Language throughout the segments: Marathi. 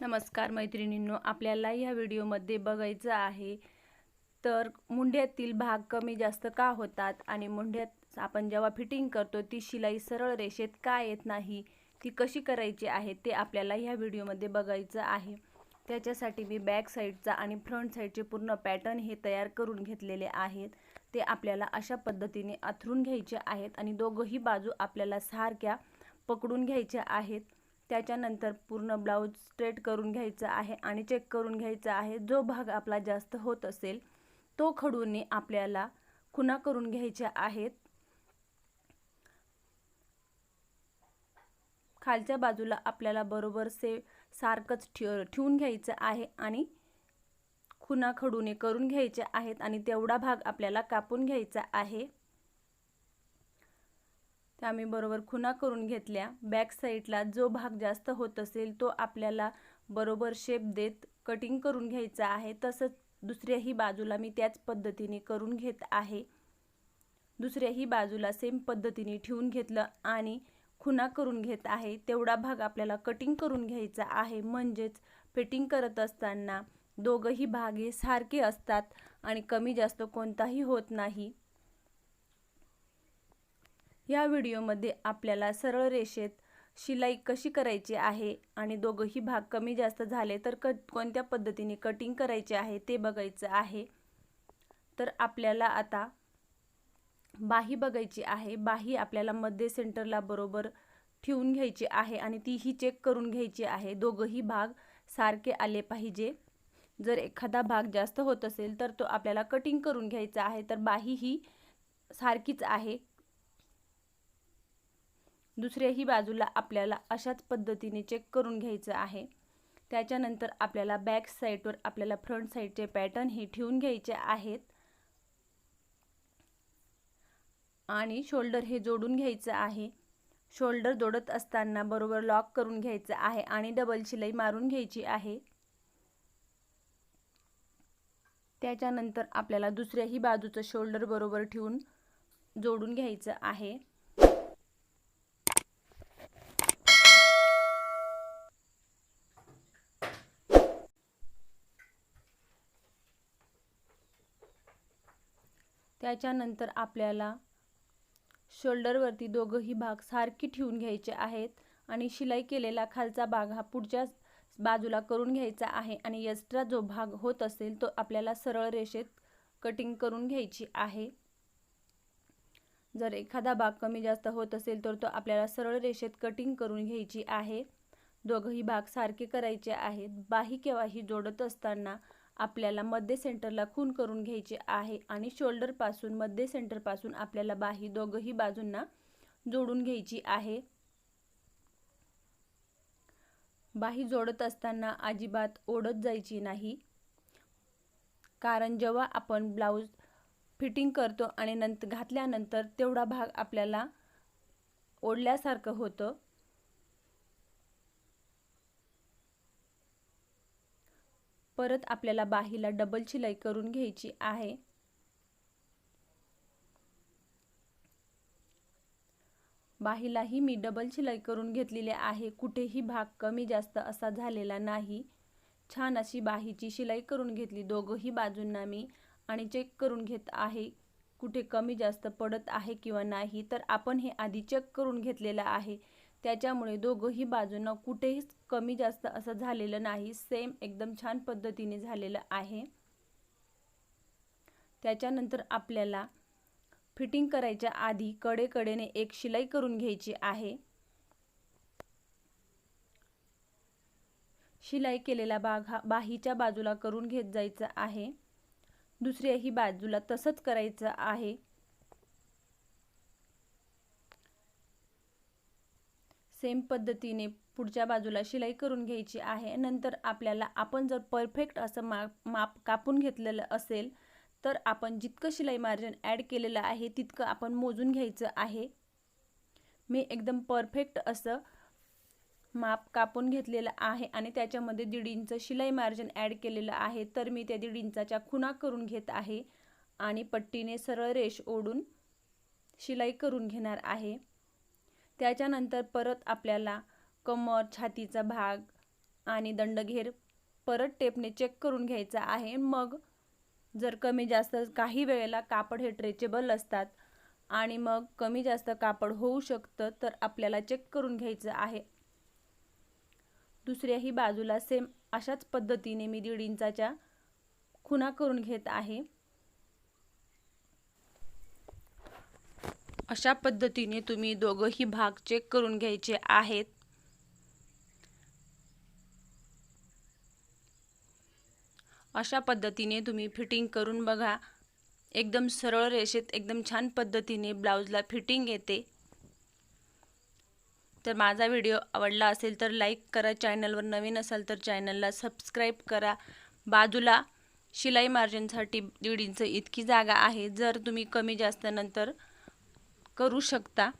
नमस्कार मैत्रिणींनो आपल्याला ह्या व्हिडिओमध्ये बघायचं आहे तर मुंड्यातील भाग कमी जास्त का होतात आणि मुंड्यात आपण जेव्हा फिटिंग करतो ती शिलाई सरळ रेषेत का येत नाही ती कशी करायची आहे ते आपल्याला ह्या व्हिडिओमध्ये बघायचं आहे. त्याच्यासाठी मी बॅक साईडचा आणि फ्रंट साईडचे पूर्ण पॅटर्न हे तयार करून घेतलेले आहेत. ते आपल्याला अशा पद्धतीने अथरून घ्यायचे आहेत आणि दोघंही बाजू आपल्याला सारख्या पकडून घ्यायच्या आहेत. त्याच्यानंतर पूर्ण ब्लाऊज स्ट्रेट करून घ्यायचा आहे आणि चेक करून घ्यायचा आहे. जो भाग आपला जास्त होत असेल तो खडूने आपल्याला खुणा करून घ्यायच्या आहेत. खालच्या बाजूला आपल्याला बरोबर से सारखंच ठेव ठेवून घ्यायचं आहे आणि खुणा खडूने करून घ्यायचे आहेत आणि तेवढा भाग आपल्याला कापून घ्यायचा आहे. त्या आम्ही बरोबर खुणा करून घेतल्या. बॅक साईडला जो भाग जास्त होत असेल तो आपल्याला बरोबर शेप देत कटिंग करून घ्यायचा आहे. तसंच दुसऱ्याही बाजूला मी त्याच पद्धतीने करून घेत आहे. दुसऱ्याही बाजूला सेम पद्धतीने ठेवून घेतलं आणि खुणा करून घेत आहे. तेवढा भाग आपल्याला कटिंग करून घ्यायचा आहे. म्हणजेच फिटिंग करत असताना दोघंही भाग हे सारखे असतात आणि कमी जास्त कोणताही होत नाही. या व्हिडिओमध्ये आपल्याला सरळ रेषेत शिलाई कशी करायची आहे आणि दोघंही भाग कमी जास्त झाले तर क कोणत्या पद्धतीने कटिंग करायचे आहे ते बघायचं आहे. तर आपल्याला आता बाही बघायची आहे. बाही आपल्याला मध्ये सेंटरला बरोबर ठेवून घ्यायची आहे आणि तीही चेक करून घ्यायची आहे. दोघंही भाग सारखे आले पाहिजे. जर एखादा भाग जास्त होत असेल तर तो आपल्याला कटिंग करून घ्यायचा आहे. तर बाही ही सारखीच आहे. दुसऱ्याही बाजूला आपल्याला अशाच पद्धतीने चेक करून घ्यायचं आहे. त्याच्यानंतर आपल्याला बॅक साईडवर आपल्याला फ्रंट साईडचे पॅटर्न हे ठेवून घ्यायचे आहेत. आणि शोल्डर हे जोडून घ्यायचं आहे. शोल्डर जोडत असताना बरोबर लॉक करून घ्यायचं आहे आणि डबल शिलाई मारून घ्यायची आहे. त्याच्यानंतर आपल्याला दुसऱ्याही बाजूचं शोल्डर बरोबर ठेवून जोडून घ्यायचं आहे. त्याच्यानंतर आपल्याला शोल्डरवरती दोघंही भाग सारखी ठेवून घ्यायचे आहेत आणि शिलाई केलेला खालचा भाग हा पुढच्या बाजूला करून घ्यायचा आहे आणि एक्स्ट्रा जो भाग होत असेल तो आपल्याला सरळ रेषेत कटिंग करून घ्यायची आहे. जर एखादा भाग कमी जास्त होत असेल तर तो आपल्याला सरळ रेषेत कटिंग करून घ्यायची आहे. दोघंही भाग सारखे करायचे आहेत. बाही केव्हाही जोडत असताना आपल्याला मध्य सेंटरला खून करून घ्यायचे आहे आणि शोल्डरपासून मध्य सेंटरपासून आपल्याला बाही दोघंही बाजूंना जोडून घ्यायची आहे. बाही जोडत असताना अजिबात ओढत जायची नाही. कारण जेव्हा आपण ब्लाऊज फिटिंग करतो आणि नंतर घातल्यानंतर तेवढा भाग आपल्याला ओढल्यासारखं होतं परत आपल्याला बाहीला डबल शिलाई करून घ्यायची आहे. बाहीलाही मी डबल शिलाई करून घेतलेली आहे. कुठेही भाग कमी जास्त असा झालेला नाही. छान अशी बाहीची शिलाई करून घेतली. दोघंही बाजूंना मी आणि चेक करून घेत आहे. कुठे कमी जास्त पडत आहे किंवा नाही तर आपण हे आधी चेक करून घेतलेलं आहे. त्याच्यामुळे दोघंही बाजूंना कुठेही कमी जास्त असं झालेलं नाही. सेम एकदम छान पद्धतीने झालेलं आहे. त्याच्यानंतर आपल्याला फिटिंग करायच्या आधी कडेकडेने एक शिलाई करून घ्यायची आहे. शिलाई केलेला भाग हा बाहीच्या बाजूला करून घेत जायचं आहे. दुसऱ्याही बाजूला तसंच करायचं आहे. सेम पद्धतीने पुढच्या बाजूला शिलाई करून घ्यायची आहे. नंतर आपल्याला आपण जर परफेक्ट असं माप माप कापून घेतलेलं असेल तर आपण जितकं शिलाई मार्जिन ॲड केलेलं आहे तितकं आपण मोजून घ्यायचं आहे. मी एकदम परफेक्ट असं माप कापून घेतलेलं आहे आणि त्याच्यामध्ये दीड इंच शिलाई मार्जिन ॲड केलेलं आहे. तर मी त्या दीड इंचाच्या खुणा करून घेत आहे आणि पट्टीने सरळ रेष ओढून शिलाई करून घेणार आहे. त्याच्यानंतर परत आपल्याला कमर छातीचा भाग आणि दंडघेर परत टेपने चेक करून घ्यायचा आहे. मग जर कमी जास्त काही वेळेला कापड हे ट्रेचेबल असतात आणि मग कमी जास्त कापड होऊ शकतं तर आपल्याला चेक करून घ्यायचं आहे. दुसऱ्याही बाजूला सेम अशाच पद्धतीने मी दीड इंचाच्या खुणा करून घेत आहे. अशा पद्धतीने तुम्ही दोघंही भाग चेक करून घ्यायचे आहेत. अशा पद्धतीने तुम्ही फिटिंग करून बघा. एकदम सरळ रेषेत एकदम छान पद्धतीने ब्लाऊजला फिटिंग येते. तर माझा व्हिडिओ आवडला असेल तर लाईक करा. चॅनलवर नवीन असाल तर चॅनलला सबस्क्राईब करा. बाजूला शिलाई मार्जिनसाठी दीड इंच इतकी जागा आहे. जर तुम्ही कमी जास्त नंतर करू शकता.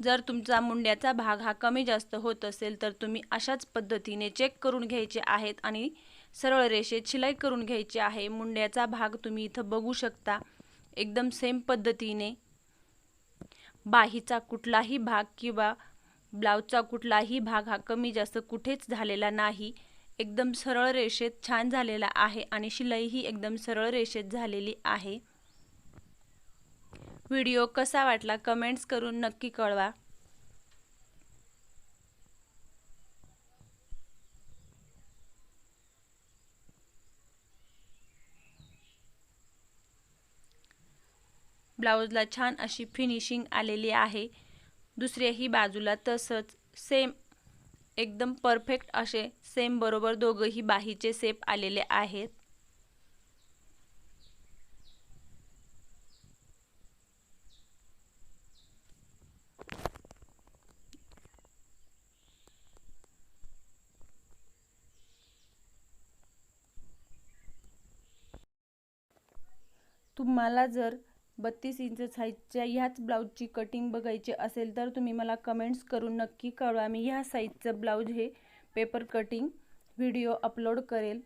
जर तुमचा मुंड्याचा भाग हा कमी जास्त होत असेल तर तुम्ही अशाच पद्धतीने चेक करून घ्यायचे आहेत आणि सरळ रेषेत शिलाई करून घ्यायची आहे. मुंड्याचा भाग तुम्ही इथं बघू शकता. एकदम सेम पद्धतीने बाहीचा कुठलाही भाग किंवा ब्लाऊजचा कुठलाही भाग हा कमी जास्त कुठेच झालेला नाही. एकदम सरळ रेषेत छान झालेला आहे आणि शिलाईही एकदम सरळ रेषेत झालेली आहे. व्हिडिओ कसा वाटला कमेंट्स करून नक्की कळवा. ब्लाऊजला छान अशी फिनिशिंग आलेली आहे. दुसऱ्याही बाजूला तसंच सेम एकदम परफेक्ट असे सेम बरोबर दोघंही बाहीचे सेप आलेले आहेत. तुम्हाला जर बत्तीस इंच साईजच्या ह्याच ब्लाऊजची कटिंग बघायची असेल तर तुम्ही मला कमेंट्स करून नक्की कळवा. मी ह्या साईजचं ब्लाऊज हे पेपर कटिंग व्हिडिओ अपलोड करेल.